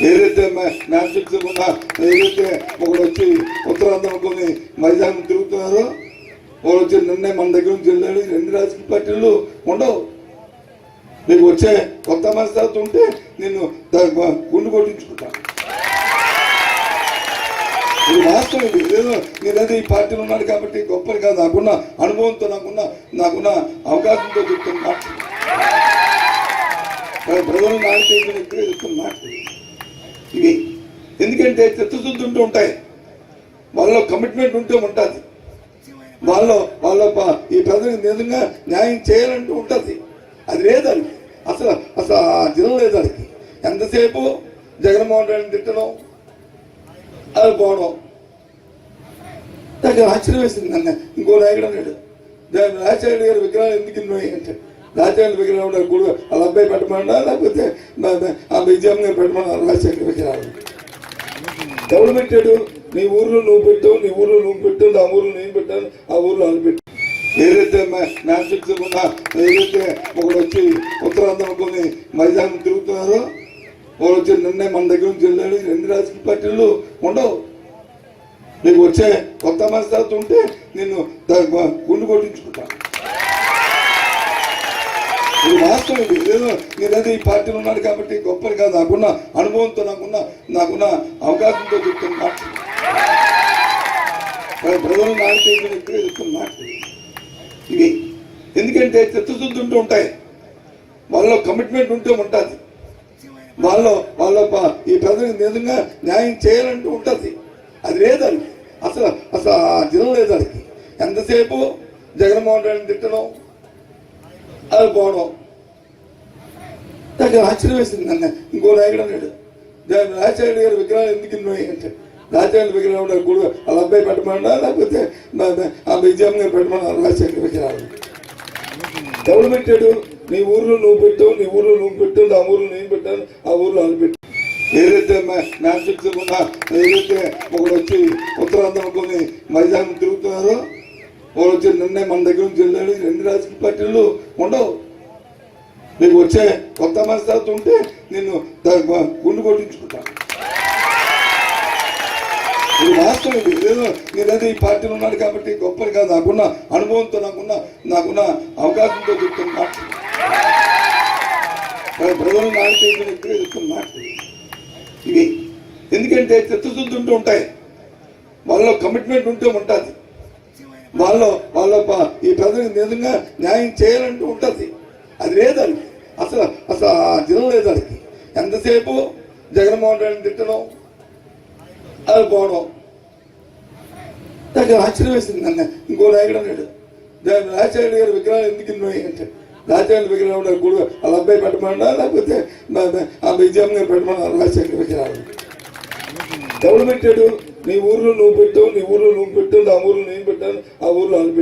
ఏదైతే మ్యాచ్ ఉన్న ఏదైతే ఒకడు వచ్చి ఉత్తరాంధ్ర అనుకుని మైదానం తిరుగుతున్నారో వాళ్ళు వచ్చి నిన్నే మన దగ్గర నుంచి వెళ్ళాడు రెండు రాజకీయ పార్టీలు ఉండవు. నీకు వచ్చే కొత్త మనస్తత్వం ఉంటే నేను దా- గుండు కొట్టించుకుంటాను ఇది వాస్తవం ఇది. ఏదో నేనైతే ఈ పార్టీలో ఉన్నాను కాబట్టి గొప్పది కాదు. నాకున్న అనుభవంతో నాకున్న నాకున్న అవకాశంతో చెప్తున్న మాట ప్రజలు నాయకులు ఎక్కువ చెప్తున్న మాట ఇవి. ఎందుకంటే చిత్తశుద్ధి ఉంటూ ఉంటాయి. వాళ్ళలో కమిట్మెంట్ ఉంటే ఉంటుంది. వాళ్ళ వాళ్ళ ఈ ప్రజలకు నిజంగా న్యాయం చేయాలంటూ ఉంటుంది. అది లేదు దానికి అసలు అసలు ఆ జిల్లా లేదు దానికి. ఎంతసేపు జగన్మోహన్ రెడ్డిని తిట్టడం అది పోవడం. నాకు ఆశ్చర్యం వేసింది నన్ను. ఇంకో నాయకుడు అన్నాడు దాని రాజశేఖర్ గారి విగ్రహాలు ఎందుకు ఇన్నోయి? అంటే రాజశేఖర విగ్రహం గుడి వాళ్ళ అబ్బాయి పెట్టమన్నా లేకపోతే ఆ మ్యూజియం గారు పెట్టమన్నా రాజశేఖర విగ్రహాలు. ఎవరు పెట్టాడు? నీ ఊర్లో నువ్వు పెట్టావు నీ ఊర్లో నువ్వు పెట్టావు ఆ ఊర్లో నేను పెట్టాను ఆ ఊర్లో వాళ్ళు పెట్టావు ఏదైతే మ్యాచ్ ఉన్నా ఏదైతే ఒకడు వచ్చి ఉత్తరాంధ్ర కొన్ని మైదానం తిరుగుతున్నారో వాళ్ళు వచ్చి నిన్నే మన దగ్గర నుంచి వెళ్ళాడు రెండు రాజకీయ పార్టీలు ఉండవు. నీకు వచ్చే కొత్త మనసు ఉంటే నేను గుండు కొట్టించుకుంటాను ఇది వాస్తవం. ఇది ఏదో నేనైతే ఈ పార్టీలో ఉన్నాడు కాబట్టి గొప్పది కాదు. నాకున్న అనుభవంతో నాకున్న నాకున్న అవకాశంతో చెప్తున్న మాట. ప్రజలు నాయకులు ఎక్కువ చెప్తున్న మాట. ఇవి. ఎందుకంటే చిత్తశుద్ధి ఉంటూ ఉంటాయి. వాళ్ళ కమిట్మెంట్ ఉంటే ఉంటుంది. వాళ్ళలో వాళ్ళ ప- ఈ ప్రజలకు నిజంగా న్యాయం చేయాలంటూ ఉంటుంది. అది లేదు అసలు అసలు ఆ జిల్లా లేదు ఎంతసేపు జగన్మోహన్ రెడ్డిని తిట్టడం? అది పోవడం. నాకు ఆశ్చర్యం వేసింది నన్ను. ఇంకో నాయకుడు అన్నాడు. దాని రాజశేఖర గారి విగ్రహాలు ఎందుకు ఇన్నోయి అంటే. రాజశేఖర విగ్రహం కూడా గుడి వాళ్ళ అబ్బాయి పెట్టమన్నా లేకపోతే ఆ విజయం గారు పెట్టమన్నా రాజశేఖర విగ్రహాలు. ఎవరు పెట్టాడు? నీ ఊర్లో నువ్వు పెట్టావు నీ ఊర్లో నువ్వు పెట్టావు ఆ ఊర్లో నేను పెట్టాను ఆ ఊర్లో వాళ్ళు పెట్టాను ఏదైతే మ్యాచ్ ఫిక్సింగ్ ఏదైతే ఒకడు వచ్చి ఉత్తరాంధ్ర కొన్ని మైదానం తిరుగుతున్నారో వాళ్ళు వచ్చి నిన్నే మన దగ్గర నుంచి వెళ్ళాడు. రెండు రాజకీయ పార్టీలు ఉండవు. నీకు వచ్చే కొత్త మనస్తత్వం ఉంటే నేను దా- గుండు కొట్టించుకుంటా. ఇది వాస్తవం ఇది. ఏదో నేనైతే ఈ పార్టీలో ఉన్నాడు కాబట్టి గొప్పది కాదు. నాకున్న అనుభవంతో నాకున్న నాకున్న అవకాశంతో చెప్తున్న మాట. కానీ ప్రజలు నాయకులు చెప్తున్న మాట. ఇవి. ఎందుకంటే చిత్తశుద్ధి ఉంటూ ఉంటాయి. వాళ్ళలో కమిట్మెంట్ ఉంటే ఉంటుంది. వాళ్ళలో వాళ్ళ ప- ఈ ప్రజలకు నిజంగా న్యాయం చేయాలంటూ ఉంటుంది. అది లేదండి అసలు అసలు ఆ దినం లేదు దానికి. ఎంతసేపు జగన్మోహన్ రెడ్డిని తిట్టడం అది పోవడం. నాకు ఆశ్చర్యం వేసింది నన్ను. ఇంకో నాయకుడు అన్నాడు దాని రాజశేఖర గారి విగ్రహాలు ఎందుకు ఇన్నాయి అంటే రాజశేఖర విగ్రహం కూడా గుడి వాళ్ళ అబ్బాయి పెట్టమన్నా లేకపోతే ఆ విజయం గారు పెట్టమన్నా రాజశేఖర విగ్రహాలు. ఎవరు పెట్టాడు? నీ ఊర్లో నువ్వు పెట్టావు నీ ఊర్లో నువ్వు పెట్టావు నా ఊర్లో నేను పెట్టాను ఆ ఊర్లో వాళ్ళు